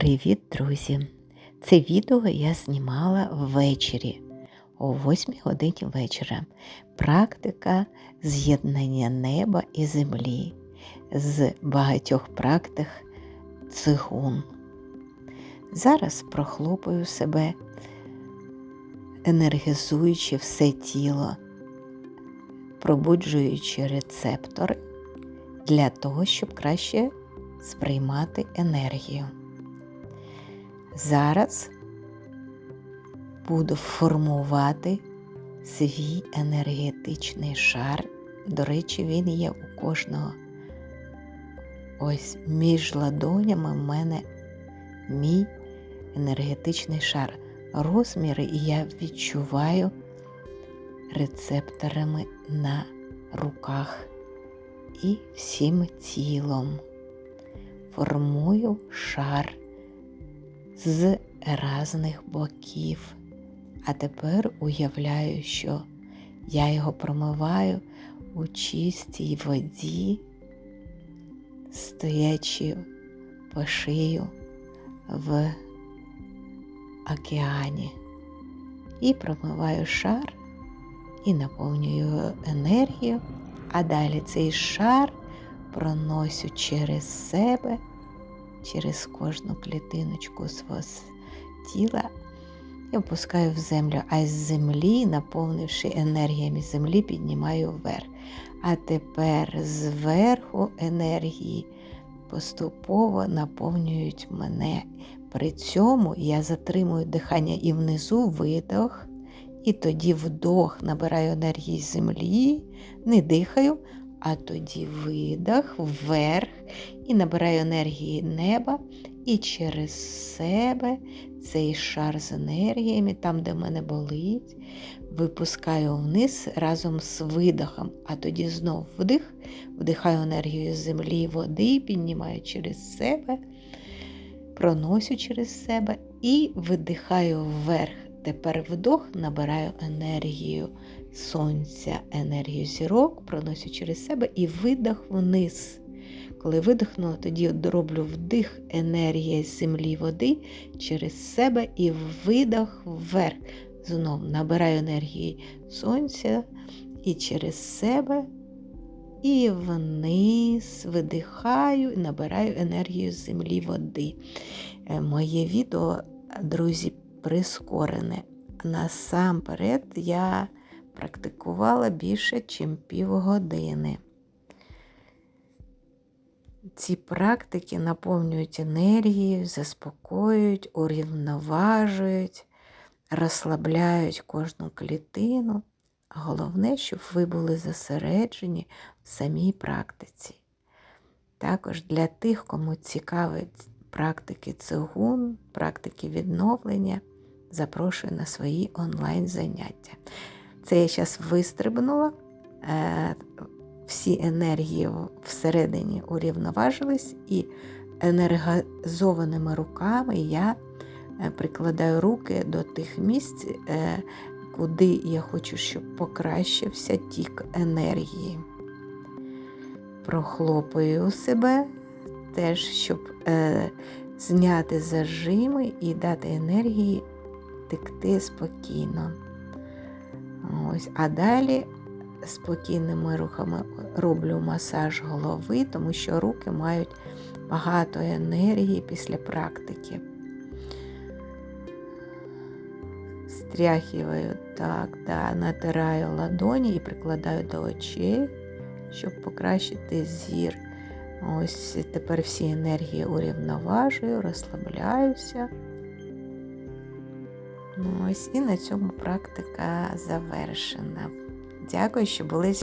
Привіт, друзі! Це відео я знімала ввечері о 8 годині вечора. Практика з'єднання неба і землі з багатьох практик цигун. Зараз прохлопаю себе, енергізуючи все тіло, пробуджуючи рецептори для того, щоб краще сприймати енергію. Зараз буду формувати свій енергетичний шар. До речі, він є у кожного. Ось між ладонями в мене мій енергетичний шар. Розміри я відчуваю рецепторами на руках і всім тілом. Формую шар з разних боків. А тепер уявляю, що я його промиваю у чистій воді, стоячи по шию в океані. І промиваю шар і наповнюю енергію, а далі цей шар проносю через себе через кожну клітиночку свого тіла і опускаю в землю, а з землі, наповнивши енергіями землі, піднімаю вверх. А тепер зверху енергії поступово наповнюють мене. При цьому я затримую дихання і внизу видох, і тоді вдох набираю енергії землі, не дихаю, а тоді видох вверх і набираю енергії неба, і через себе цей шар з енергіями, там, де мене болить, випускаю вниз разом з видохом, а тоді знов вдих, вдихаю енергію землі, води, піднімаю через себе, проносю через себе і видихаю вверх. Тепер вдох, набираю енергію сонця, енергію зірок, проносю через себе і видох вниз. Коли видихну, тоді роблю вдих енергії землі води через себе і видох вверх. Знов набираю енергії сонця і через себе. І вниз видихаю і набираю енергію землі води. Е, моє відео, друзі, прискорене. Насамперед я практикувала більше, ніж півгодини. Ці практики наповнюють енергією, заспокоюють, урівноважують, розслабляють кожну клітину. Головне, щоб ви були зосереджені в самій практиці. Також для тих, кому цікавить практики цигун, практики відновлення, запрошую на свої онлайн-заняття. Це я зараз вистрибнула, е, всі енергії всередині урівноважились, і енергозованими руками я е, прикладаю руки до тих місць, е, куди я хочу, щоб покращився тік енергії. Прохлопую себе теж, щоб зняти зажими і дати енергії текти спокійно. Ось, А далі спокійними рухами роблю масаж голови, тому що руки мають багато енергії після практики. Стряхиваю так, да, натираю ладоні і прикладаю до очей, щоб покращити зір. Ось тепер всі енергії урівноважую, розслабляюся. Ось і на цьому практика завершена. Дякую, що були.